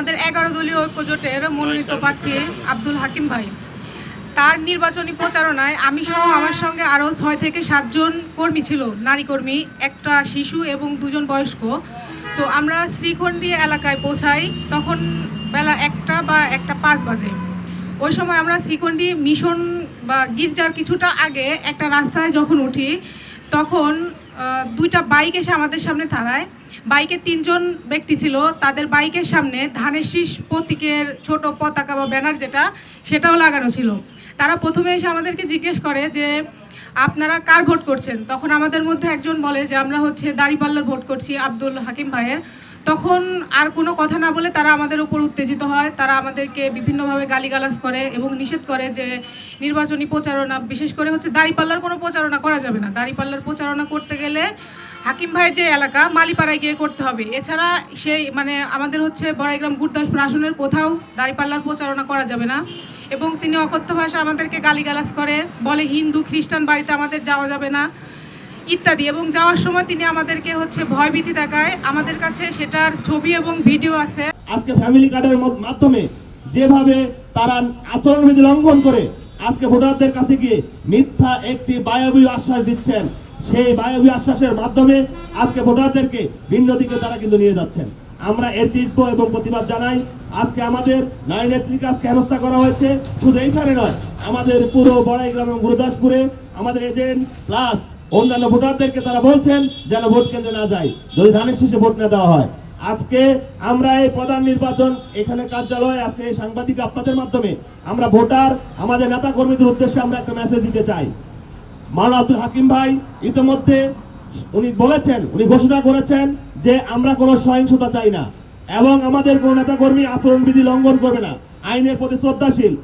আমাদের এগারো দলীয় ঐক্যজোটের মনোনীত প্রার্থী আব্দুল হাকিম ভাই। তার নির্বাচনী প্রচারণায় আমি সহ আমার সঙ্গে আরও ছয় থেকে সাতজন কর্মী ছিল নারী কর্মী একটা শিশু এবং দুজন বয়স্ক। তো আমরা শ্রীখণ্ডী এলাকায় পৌঁছাই তখন বেলা একটা বা একটা পাঁচ বাজে। ওই সময় আমরা শ্রীখণ্ডী মিশন বা গির্জার কিছুটা আগে একটা রাস্তায় যখন উঠি তখন দুইটা বাইক এসে আমাদের সামনে দাঁড়ায়। বাইকে তিনজন ব্যক্তি ছিল, তাদের বাইকের সামনে ধানের শীষ প্রতীকের ছোট পতাকা বা ব্যানার যেটা, সেটাও লাগানো ছিল। তারা প্রথমে এসে আমাদেরকে জিজ্ঞেস করে যে, আপনারা কার ভোট করছেন? তখন আমাদের মধ্যে একজন বলে যে, আমরা হচ্ছে দাঁড়িপাল্লার ভোট করছি আব্দুল হাকিম ভাইয়ের। তখন আর কোনো কথা না বলে তারা আমাদের উপর উত্তেজিত হয়। তারা আমাদেরকে বিভিন্নভাবে গালিগালাজ করে এবং নিষেধ করে যে, নির্বাচনী প্রচারণা, বিশেষ করে হচ্ছে দাঁড়িপাল্লার কোনো প্রচারণা করা যাবে না। দাঁড়িপাল্লার প্রচারণা করতে গেলে হাকিম ভাইয়ের যে এলাকা, মালিপাড়ায় গিয়ে করতে হবে। এছাড়া সেই মানে আমাদের হচ্ছে বড়াইগ্রাম গুরদাসপুর আসনের কোথাও দাঁড়িপাল্লার প্রচারণা করা যাবে না। এবং তিনি অকথ্য ভাষা আমাদেরকে গালিগালাজ করে, বলে হিন্দু, খ্রিস্টান বাড়িতে আমাদের যাওয়া যাবে না, ইত্যাদি। এবং যাওয়ার সময় তিনি আমাদেরকে হচ্ছে ভয়ভীতি দেখায়। আমাদের কাছে সেটার ছবি এবং ভিডিও আছে। আজকে ফ্যামিলি কার্ডের মাধ্যমে যেভাবে তারা আচরণবিধি লঙ্ঘন করে, আজকে ভোটারদের কাছে গিয়ে মিথ্যা একটি বায়বীয় আশ্বাস দিচ্ছেন। সেই বায়বীয় আশ্বাসের মাধ্যমে আজকে ভোটারদেরকে ভিন্ন দিকে তারা কিন্তু নিয়ে যাচ্ছেন। আমরা এর তীব্র এবং প্রতিবাদ জানাই, আজকে আমাদের নারী নেত্রীকে আজকে হেনস্থা করা হয়েছে। শুধু এইখানে নয়, আমাদের পুরো বড়াইগ্রাম এবং গুরুদাসপুরে আমাদের এজেন্ট প্লাস অন্যান্য ভোটারদেরকে তারা বলছেন যেন ভোট কেন্দ্রে না যায়, যদি ধানের শীষে ভোট না দেওয়া হয়। আজকে আমরা এই প্রধান নির্বাচন, এখানে কার্যালয় আজকে এই সাংবাদিক আপনাদের মাধ্যমে আমরা ভোটার, আমাদের নেতা কর্মীদের উদ্দেশ্যে আমরা একটা মেসেজ দিতে চাই। মাওলানা আব্দুল হাকিম ভাই ইতিমধ্যে উনি বলেছেন, উনি ঘোষণা করেছেন যে আমরা কোনো সহিংসতা চাই না এবং আমাদের কোনো নেতাকর্মী আচরণবিধি লঙ্ঘন করবে না। আইনের প্রতি শ্রদ্ধাশীল।